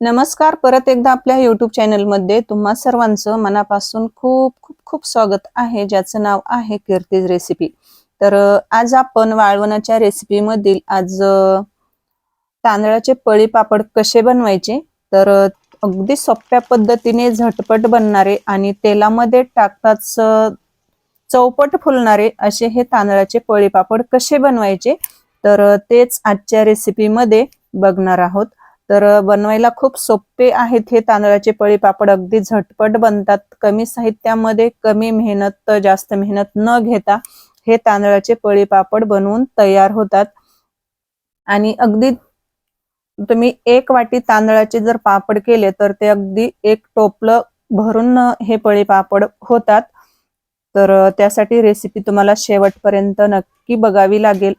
नमस्कार परत एकदा आपल्या युट्यूब चॅनलमध्ये तुम्हा सर्वांचं मनापासून खूप खूप खूप स्वागत आहे ज्याचं नाव आहे कीर्तीज रेसिपी तर आज आपण वाळवणाच्या रेसिपीमधील आज तांदळाचे पळी पापड कसे बनवायचे? तर अगदी सोप्या पद्धतीने झटपट बनणारे आणि तेलामध्ये टाकताच चौपट फुलणारे असे हे तांदळाचे पळी पापड कसे बनवायचे? तर तेच आजच्या रेसिपीमध्ये बघणार आहोत. तर बनवायला खूप सोपे आहेत हे तांदळाचे पळी पापड अगदी झटपट बनतात. कमी साहित्यामध्ये कमी मेहनत जास्त मेहनत न घेता हे तांदळाचे पळी पापड बनवून तयार होतात. आणि अगदी तुम्ही एक वाटी तांदळाचे जर पापड केले तर ते अगदी एक टोपलं भरून हे पळी पापड होतात. तर त्यासाठी रेसिपी तुम्हाला शेवटपर्यंत नक्की बघावी लागेल.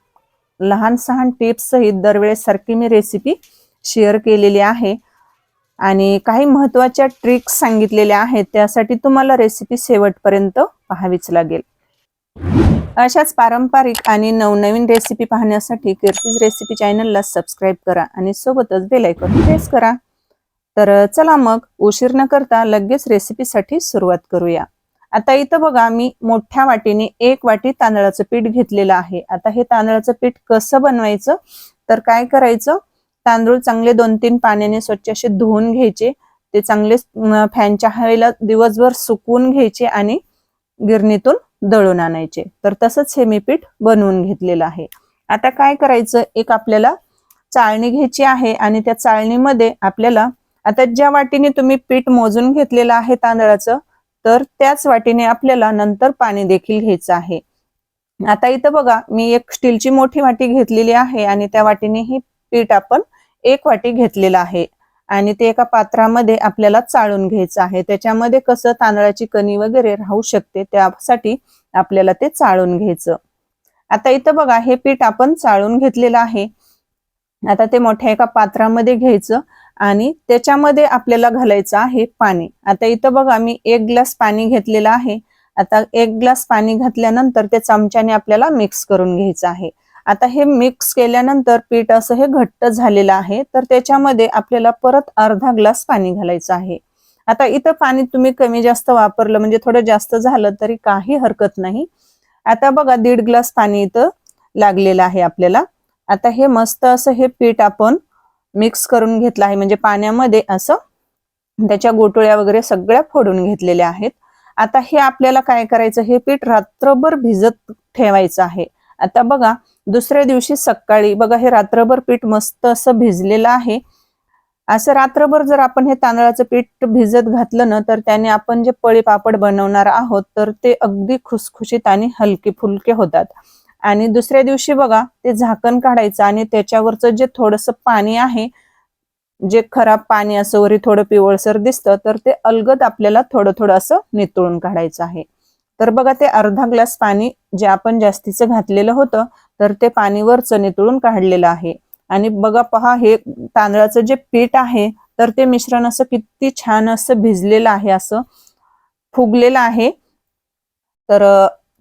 लहान सहान टिप्स सहित दरवेळेस सारखी मी रेसिपी शेअर केलेली आहे. आणि काही महत्त्वाच्या ट्रिक्स सांगितलेल्या आहेत त्यासाठी तुम्हाला रेसिपी शेवटपर्यंत पाहावीच लागेल. अशाच पारंपरिक आणि नवनवीन रेसिपी पाहण्यासाठी कीर्तीज रेसिपी चॅनलला सबस्क्राईब करा आणि सोबतच बेल प्रेस करा. तर चला मग उशीर न करता लगेच रेसिपीसाठी सुरुवात करूया. आता इथं बघा मी मोठ्या वाटीने एक वाटी तांदळाचं पीठ घेतलेलं आहे. आता हे तांदळाचं पीठ कसं बनवायचं? तर काय करायचं? तांदूळ चांगले दोन तीन पाण्याने स्वच्छ असे धुवून घ्यायचे. ते चांगले फॅनच्या हवेला दिवसभर सुकवून घ्यायचे आणि गिरणीतून दळून आणायचे. तर तसंच हे मी पीठ बनवून घेतलेलं आहे. आता काय करायचं? एक आपल्याला चाळणी घ्यायची आहे आणि त्या चाळणीमध्ये आपल्याला आता ज्या वाटीने तुम्ही पीठ मोजून घेतलेलं आहे तांदळाचं तर त्याच वाटीने आपल्याला नंतर पाणी देखील घ्यायचं आहे. आता इथं बघा मी एक स्टीलची मोठी वाटी घेतलेली आहे आणि त्या वाटीने ही पीठ आपण एक वाटी घेतलेलं आहे. आणि ते एका पात्रामध्ये आपल्याला चाळून घ्यायचं आहे. त्याच्यामध्ये कसं तांदळाची कणी वगैरे राहू शकते त्यासाठी आपल्याला ते चाळून घ्यायचं. आता इथं बघा हे पीठ आपण चाळून घेतलेलं आहे. आता ते मोठ्या एका पात्रामध्ये घ्यायचं आणि त्याच्यामध्ये आपल्याला घालायचं आहे पाणी. आता इथं बघा मी एक ग्लास पाणी घेतलेलं आहे. आता एक ग्लास पाणी घातल्यानंतर ते चमच्याने आपल्याला मिक्स करून घ्यायचं आहे. आता हे मिक्स केल्यानंतर पीठ असं हे घट्ट झालेलं आहे तर त्याच्यामध्ये आपल्याला परत अर्धा ग्लास पाणी घालायचं आहे. आता इथं पाणी तुम्ही कमी जास्त वापरलं म्हणजे थोडं जास्त झालं तरी काही हरकत नाही. आता बघा दीड ग्लास पाणी इथं लागलेलं आहे आपल्याला. आता हे मस्त असं हे पीठ आपण मिक्स करून घेतलं आहे म्हणजे पाण्यामध्ये असं त्याच्या गोटोळ्या वगैरे सगळ्या फोडून घेतलेल्या आहेत. आता हे आपल्याला काय करायचं हे पीठ रात्रभर भिजत ठेवायचं आहे. आता बघा दुसऱ्या दिवशी सकाळी बघा हे रात्रभर पीठ मस्त असं भिजलेलं आहे. असं रात्रभर जर आपण हे तांदळाचं पीठ भिजत घातलं ना तर त्याने आपण जे पळी पापड बनवणार आहोत तर ते अगदी खुसखुशीत आणि हलके फुलके होतात. आणि दुसऱ्या दिवशी बघा ते झाकण काढायचं आणि त्याच्यावरचं जे थोडस पाणी आहे जे खराब पाणी असं वरी थोडं पिवळसर दिसतं तर ते अलगद आपल्याला थोडं थोडं असं नितळून काढायचं आहे. तर बघा ते अर्धा ग्लास पाणी जे आपण जास्तीचं घातलेलं होतं तर ते पाणीवर वरचं नितळून काढलेलं आहे. आणि बघा पहा हे तांदळाचं जे पीठ आहे तर ते मिश्रण असं किती छान असं भिजलेलं आहे असं फुगलेलं आहे. तर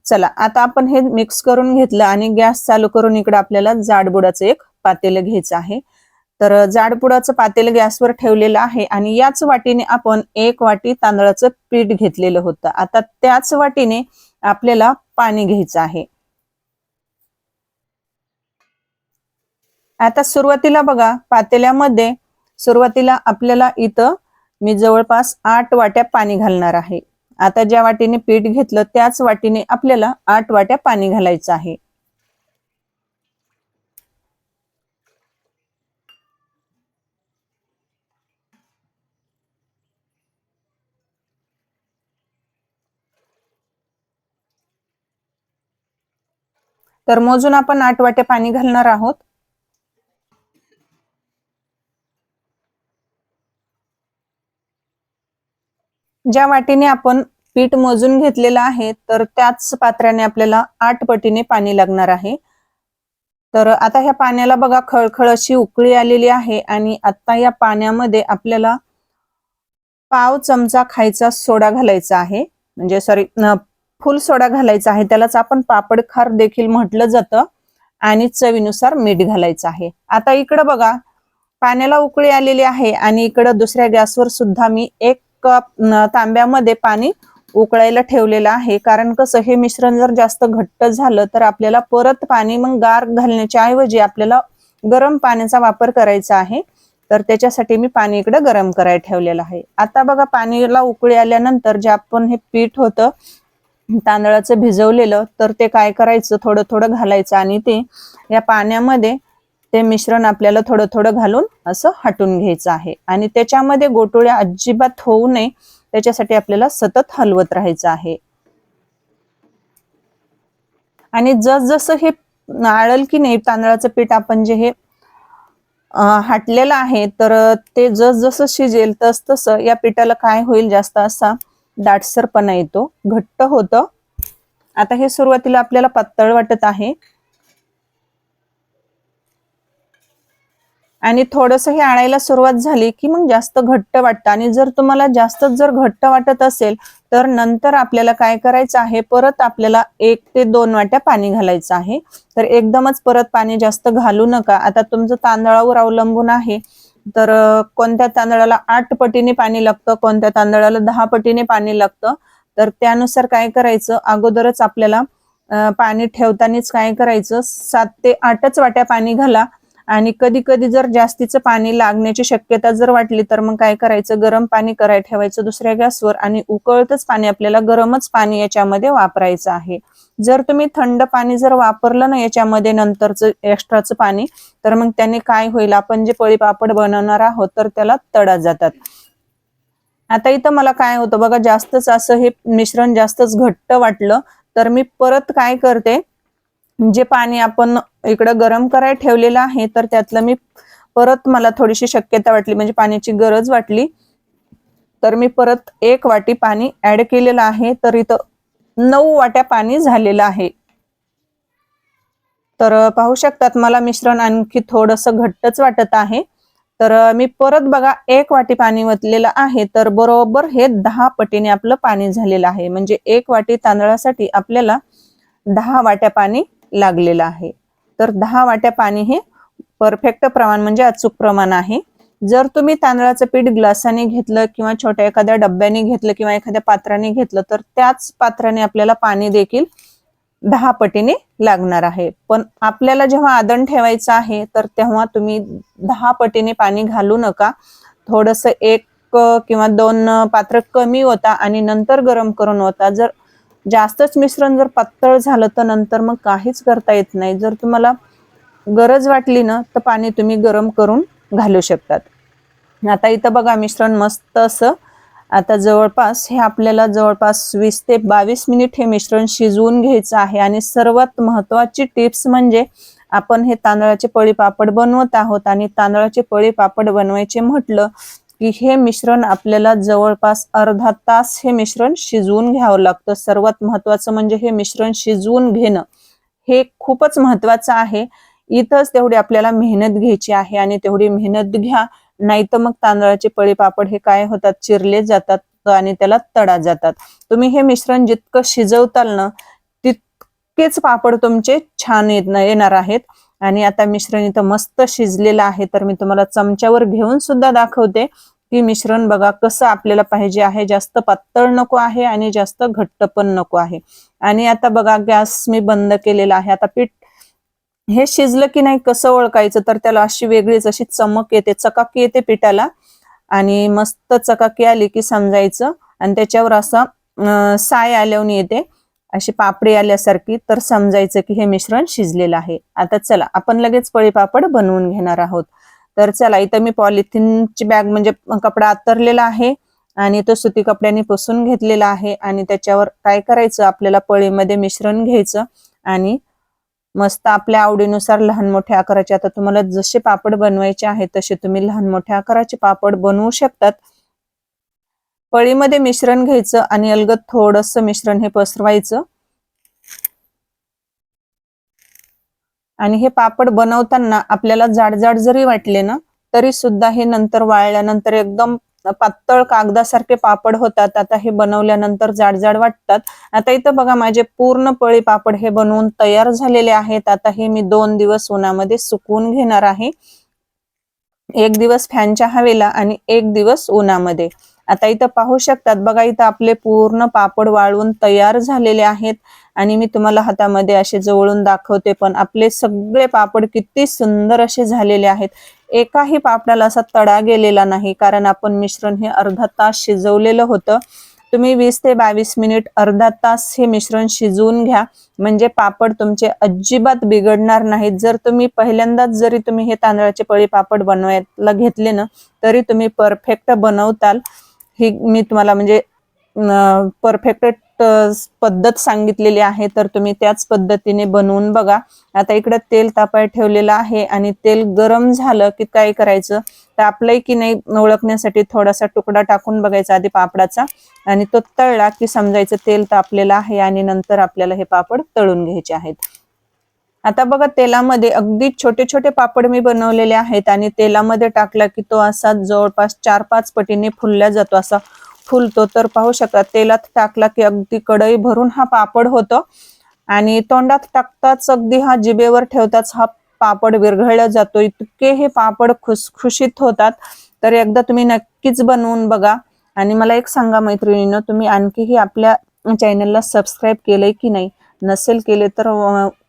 चला आता आपण हे मिक्स करून घेतलं आणि गॅस चालू करून इकडे आपल्याला जाडबुडाचं एक पातेलं घ्यायचं आहे. तर जाडपुडाचं पातेलं गॅसवर ठेवलेलं आहे आणि याच वाटीने आपण एक वाटी तांदळाचं पीठ घेतलेलं होतं. आता त्याच वाटीने आपल्याला पाणी घ्यायचं आहे. आता सुरुवातीला बघा पातेल्यामध्ये सुरुवातीला आपल्याला इथं मी जवळपास आठ वाट्या पाणी घालणार आहे. आता ज्या वाटीने पीठ घेतलं त्याच वाटीने आपल्याला आठ वाट्या पाणी घालायचं आहे. तर मोजून आपण आठ वाट्या पाणी घालणार आहोत. ज्या वाटीने आपण पीठ मोजून घेतलेलं आहे तर त्याच पात्र्याने आपल्याला आठ पटीने पाणी लागणार आहे. तर आता ह्या पाण्याला बघा खळखळ अशी उकळी आलेली आहे आणि आता या पाण्यामध्ये आपल्याला पाव चमचा खायचा सोडा घालायचा आहे. म्हणजे सॉरी फुल सोडा घालायचा आहे. त्यालाच आपण पापड खार देखील म्हटलं जातं आणि चवीनुसार मीठ घालायचं आहे. आता इकडं बघा पाण्याला उकळी आलेली आहे आणि इकडं दुसऱ्या गॅसवर सुद्धा मी एक कप तांब्यामध्ये पाणी उकळायला ठेवलेलं आहे. कारण कसं हे मिश्रण जर जास्त घट्ट झालं तर आपल्याला परत पाणी मग गार घालण्याच्या ऐवजी आपल्याला गरम पाण्याचा वापर करायचा आहे. तर त्याच्यासाठी मी पाणी इकडे गरम करायला ठेवलेलं आहे. आता बघा पाणीला उकळी आल्यानंतर जे आपण हे पीठ होतं तांदळाचं भिजवलेलं तर ते काय करायचं? थोडं थोडं घालायचं आणि ते या पाण्यामध्ये ते मिश्रण आपल्याला थोडं थोडं घालून असं हटून घ्यायचं आहे. आणि त्याच्यामध्ये गोटोळ्या अजिबात होऊ नये. त्याच्यासाठी आपल्याला सतत हलवत राहायचं आहे. आणि जसजसं हे नाळल की नाही तांदळाचं पीठ आपण जे हे हाटलेलं आहे तर ते जसजसं शिजेल तस तसं या पिठाला काय होईल जास्त असा दाटसरपणा येतो. घट्ट होतं. आता हे सुरुवातीला आपल्याला पातळ वाटत आहे. आणि थोडस हे आणायला सुरुवात झाली की मग जास्त घट्ट वाटतं. आणि जर तुम्हाला जास्तच जर घट्ट वाटत असेल तर नंतर आपल्याला काय करायचं आहे? परत आपल्याला एक ते दोन वाट्या पाणी घालायचं आहे. तर एकदमच परत पाणी जास्त घालू नका. आता तुमचं तांदळावर अवलंबून आहे. तर कोणत्या तांदळाला आठ पटीने पाणी लागतं कोणत्या तांदळाला दहा पटीने पाणी लागतं? तर त्यानुसार काय करायचं? अगोदरच आपल्याला पाणी ठेवतानाच काय करायचं? सात ते आठच वाट्या पाणी घाला. आणि कधी कधी जर जास्तीचं पाणी लागण्याची शक्यता जर वाटली तर मग काय करायचं? गरम पाणी करायला ठेवायचं दुसऱ्या गॅसवर आणि उकळतच पाणी आपल्याला गरमच पाणी याच्यामध्ये वापरायचं आहे. जर तुम्ही थंड पाणी जर वापरलं ना याच्यामध्ये नंतरचं एक्स्ट्राचं पाणी तर मग त्याने काय होईल? आपण जे पळी पापड बनवणार आहोत तर त्याला तडा जातात. आता इथं मला काय होतं बघा जास्तच असं हे मिश्रण जास्तच घट्ट वाटलं तर मी परत काय करते? जे पाणी आपण इकडं गरम करायला ठेवलेलं आहे तर त्यातलं मी परत मला थोडीशी शक्यता वाटली म्हणजे पाण्याची गरज वाटली. तर मी परत एक वाटी पाणी ऍड केलेलं आहे तर इथं नऊ वाट्या पाणी झालेलं आहे. तर पाहू शकतात मला मिश्रण आणखी थोडंसं घट्टच वाटत आहे. तर मी परत बघा एक वाटी पाणी वतलेलं आहे तर बरोबर हे दहा पटीने आपलं पाणी झालेलं आहे. म्हणजे एक वाटी तांदळासाठी आपल्याला दहा वाट्या पाणी लागलेलं आहे. तर दहा वाट्या पाणी हे परफेक्ट प्रमाण म्हणजे अचूक प्रमाण आहे. जर तुम्ही तांदळाचं पीठ ग्लासाने घेतलं किंवा छोट्या एखाद्या डब्याने घेतलं किंवा एखाद्या पात्राने घेतलं तर त्याच पात्राने आपल्याला पाणी देखील दहा पटीने लागणार आहे. पण आपल्याला जेव्हा आदण ठेवायचं आहे तर तेव्हा तुम्ही दहा पटीने पाणी घालू नका. थोडस एक किंवा दोन पात्र कमी होता आणि नंतर गरम करून होता. जर जास्तच मिश्रण जर पातळ झालं तर नंतर मग काहीच करता येत नाही. जर तुम्हाला गरज वाटली ना तर पाणी तुम्ही गरम करून घालू शकतात. आता इथं बघा मिश्रण मस्त असं. आता जवळपास हे आपल्याला जवळपास वीस ते बावीस मिनिट हे मिश्रण शिजवून घ्यायचं आहे. आणि सर्वात महत्वाची टिप्स म्हणजे आपण हे तांदळाचे पळी पापड बनवत आहोत. आणि तांदळाचे पळी पापड बनवायचे म्हटलं की हे मिश्रण आपल्याला जवळपास अर्धा तास हे मिश्रण शिजवून घ्यावं लागतं. सर्वात महत्वाचं म्हणजे हे मिश्रण शिजवून घेणं. हे खूपच महत्वाचं आहे. इथंच तेवढी आपल्याला मेहनत घ्यायची आहे आणि तेवढी मेहनत घ्या. नाही तर मग तांदळाचे पळी पापड हे काय होतात? चिरले जातात आणि त्याला तडा जातात. तुम्ही हे मिश्रण जितकं शिजवताल ना तितकेच पापड तुमचे छान येणार आहेत. आणि आता मिश्रण इथं मस्त शिजलेलं आहे तर मी तुम्हाला चमच्यावर घेऊन सुद्धा दाखवते की मिश्रण बघा कसं आपल्याला पाहिजे आहे. जास्त पातळ नको आहे आणि जास्त घट्ट पण नको आहे. आणि आता बघा गॅस मी बंद केलेला आहे. आता पीठ हे शिजलं की नाही कसं ओळखायचं? तर त्याला अशी वेगळीच अशी चमक येते चकाकी येते पिठाला. आणि मस्त चकाकी आली की समजायचं. आणि त्याच्यावर असं साय आल्यावर येते. अशी पापडी आल्यासारखी तर समजायचं की हे मिश्रण शिजलेलं आहे. आता चला आपण लगेच पळी पापड बनवून घेणार आहोत. तर चला इथं मी पॉलिथिनची बॅग म्हणजे कपडा आतरलेला आहे आणि तो सुती कपड्याने पुसून घेतलेला आहे आणि त्याच्यावर काय करायचं? आपल्याला पळीमध्ये मिश्रण घ्यायचं आणि मस्त आपल्या आवडीनुसार लहान मोठ्या आकाराचे आता तुम्हाला जसे पापड बनवायचे आहेत तसे तुम्ही लहान मोठ्या आकाराचे पापड बनवू शकतात. पळीमध्ये मिश्रण घ्यायचं आणि अलगद थोडस मिश्रण हे पसरवायचं. आणि हे पापड बनवताना आपल्याला जाड जाड जरी वाटले ना तरी सुद्धा हे नंतर वाळल्यानंतर एकदम पातळ कागदासारखे पापड होतात. आता हे बनवल्यानंतर जाड जाड वाटतात. आता इथं बघा माझे पूर्ण पळी पापड हे बनवून तयार झालेले आहेत. आता हे मी दोन दिवस उन्हामध्ये सुकवून घेणार आहे. एक दिवस फॅनच्या हवेला आणि एक दिवस उन्हामध्ये. आता इथं पाहू शकतात बघा इथं आपले पूर्ण पापड वाळून तयार झालेले आहेत. आणि मी तुम्हाला हातामध्ये असे जवळून दाखवते पण आपले सगळे पापड किती सुंदर असे झालेले आहेत. एकाही पापडाला असा तडा गेलेला नाही कारण आपण मिश्रण हे अर्धा तास शिजवलेलं होतं. तुम्ही वीस ते बावीस मिनिट अर्धा तास हे मिश्रण शिजवून घ्या. म्हणजे पापड तुमचे अजिबात बिघडणार नाहीत. जर तुम्ही पहिल्यांदाच जरी तुम्ही हे तांदळाचे पळी पापड बनवायला घेतले ना तरी तुम्ही परफेक्ट बनवताल. ही मी तुम्हाला म्हणजे परफेक्ट पद्धत सांगितलेली आहे तर तुम्ही त्याच पद्धतीने बनवून बघा. आता इकडे तेल तापाय ठेवलेलं आहे आणि तेल गरम झालं की काय करायचं? तर आपलंही की नाही ओळखण्यासाठी थोडासा तुकडा टाकून बघायचा आधी पापडाचा आणि तो तळला की समजायचं तेल तापलेलं आहे आणि नंतर आपल्याला हे पापड तळून घ्यायचे आहेत. आता बघा तेलामध्ये अगदी छोटे छोटे पापड मी बनवलेले आहेत आणि तेलामध्ये टाकला की तो असा जवळपास चार पाच पटीने फुलल्या जातो. असा फुलतो. तर पाहू शकता तेलात टाकला की अगदी कढई भरून हा पापड होतो. आणि तोंडात टाकताच अगदी हा जिबेवर ठेवताच हा पापड विरघळला जातो. इतके हे पापड खुसखुशीत होतात. तर एकदा तुम्ही नक्कीच बनवून बघा. आणि मला एक सांगा मैत्रिणीनं तुम्ही आणखीही आपल्या चॅनलला सबस्क्राईब केलंय की नाही? नसेल केले तर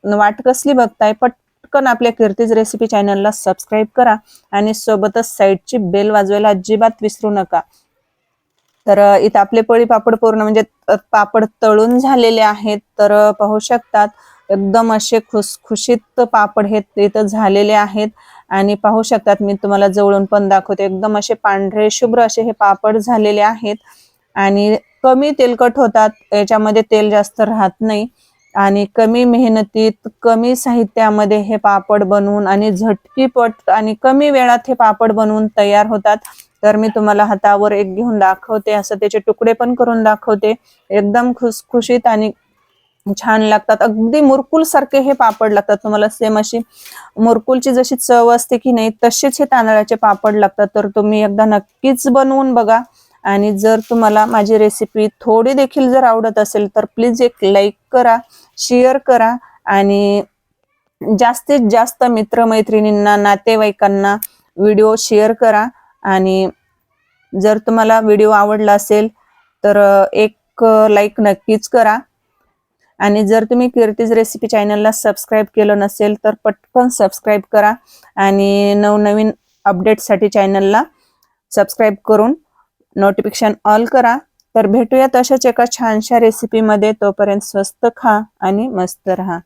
वाट कसली बघताय? पटकन आपल्या कीर्तीज रेसिपी चॅनलला सबस्क्राईब करा आणि सोबतच साईडची बेल वाजवायला अजिबात विसरू नका. तर इथं आपले पळी पापड पूर्ण म्हणजे पापड तळून झालेले आहेत. तर पाहू शकतात एकदम असे खुसखुशीत पापड हे इथं झालेले आहेत. आणि पाहू शकतात मी तुम्हाला जवळून पण दाखवते एकदम असे पांढरे शुभ्र असे हे पापड झालेले आहेत. आणि कमी तेलकट होतात याच्यामध्ये तेल जास्त राहत नाही. आणि कमी मेहनतीत कमी साहित्यामध्ये हे पापड बनवून आणि झटकीपट आणि कमी वेळात हे पापड बनवून तयार होतात. तर मी तुम्हाला हातावर एक घेऊन दाखवते. असं त्याचे तुकडे पण करून दाखवते. एकदम खुसखुशीत आणि छान लागतात. अगदी मुरकुल सारखे हे पापड लागतात. तुम्हाला सेम अशी मुरकुलची जशी चव असते की नाही तसेच हे तांदळाचे पापड लागतात. तर तुम्ही एकदा नक्कीच बनवून बघा. आणि जर तुम्हाला माझी रेसिपी थोडी देखील जर आवडत असेल तर प्लीज एक लाईक करा. शेअर करा आणि जास्तीत जास्त मित्रमैत्रिणींना नातेवाईकांना व्हिडिओ शेअर करा. आणि जर तुम्हाला व्हिडिओ आवडला असेल तर एक लाईक नक्कीच करा. आणि जर तुम्ही कीर्तीज रेसिपी चॅनलला सबस्क्राईब केलं नसेल तर पटकन सबस्क्राईब करा. आणि नवनवीन अपडेटसाठी चॅनलला सबस्क्राईब करून नोटिफिकेशन ऑल करा. तर भेटूया तशाच एका छानशा रेसिपीमध्ये तोपर्यंत स्वस्त खा आणि मस्त राहा.